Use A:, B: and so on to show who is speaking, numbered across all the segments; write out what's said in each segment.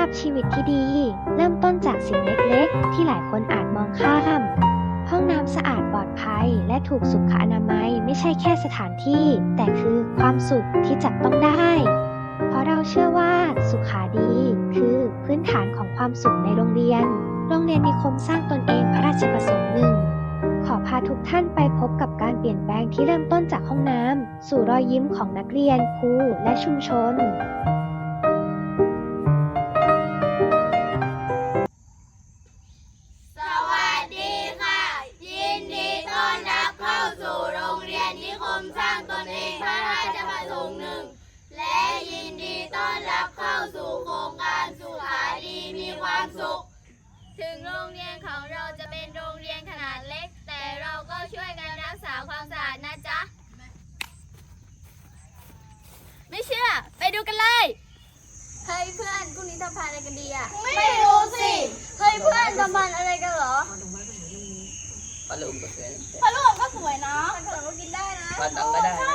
A: าพชีวิตที่ดี เริ่มต้นจากสิ่งเล็กๆ ที่หลายคนอาจมองข้าม ห้องน้ำสะอาดปลอดภัย และถูกสุขอนามัยไม่ใช่แค่สถานที่ แต่คือความสุขที่จับต้องได้ เพราะเราเชื่อว่าสุขาดี คือพื้นฐานของความสุขในโรงเรียน โรงเรียนนิคมสร้างตนเองพระราชประสงค์หนึ่งขอพาทุกท่านไปพบกับการเปลี่ยนแปลงที่เริ่มต้นจากห้องน้ำสู่รอยยิ้มของนักเรียนครูและชุมช
B: น ทำพานอะไรกันดีอะไม่รู้สิเฮ้ยเพื่อนทำพานอะไรกันเหรอ
C: ปลาลูกก็สวย
B: ปลาลูกก็สวยนะปลาลูกก็กินได้นะ
C: ปลาตังก็ได้
B: ใช่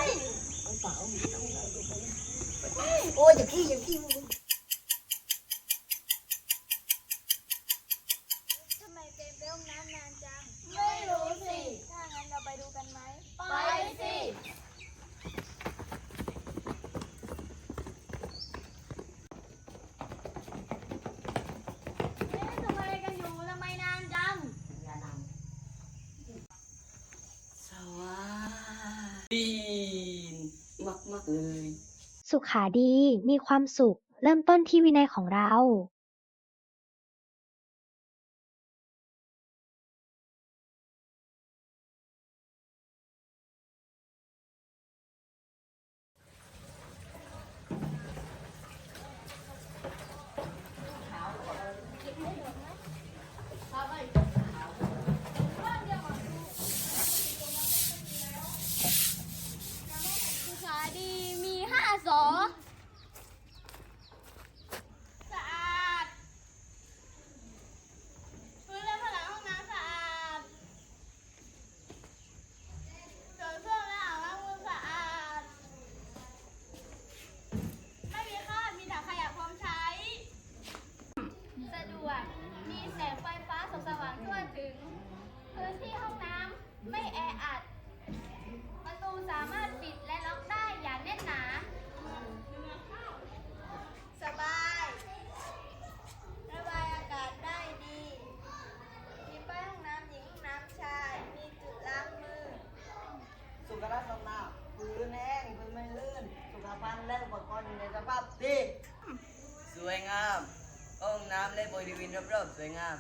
D: โอ้ยอย่าพี่อย่าพี่
B: ทำไมเจมไปห้องน้ำนานจัง ไม่รู้สิ ถ้างั้นเราไปดูกันไหม ไปสิ เอ๊ะทำอะไรกันอยู่ทำไมนานจัง
C: สวัสดีมากมากๆ เลย
A: สุขาดีมีความสุข เริ่มต้นที่วินัยของเรา
B: สุขาดีมีห้าสอสะอาด พื้นและผนังห้องน้ำสะอาดโถส้วมและอ่างล้างมือสะอาด ไม่มีคราบมีถังขยะพร้อมใช้ สะดวก มีแสงไฟฟ้าส่องสว่างทั่ว ถึง พื้นที่ห้องน้ำไม่แออัด ประตูสามารถปิดและล็อกได้อย่างแน่นหนา สบาย ระบายอากาศได้ดี มีป้ายห้องน้ำหญิงห้องน้ำชาย มีจุดล้างมือ
C: สุขลักษณะพื้นแห้งพื้นไม่ลื่น สุขภัณฑ์และอุปกรณ์อยู่ในสภาพดี สวยงาม ห้องน้ำและบริเวณรอบๆสวยงาม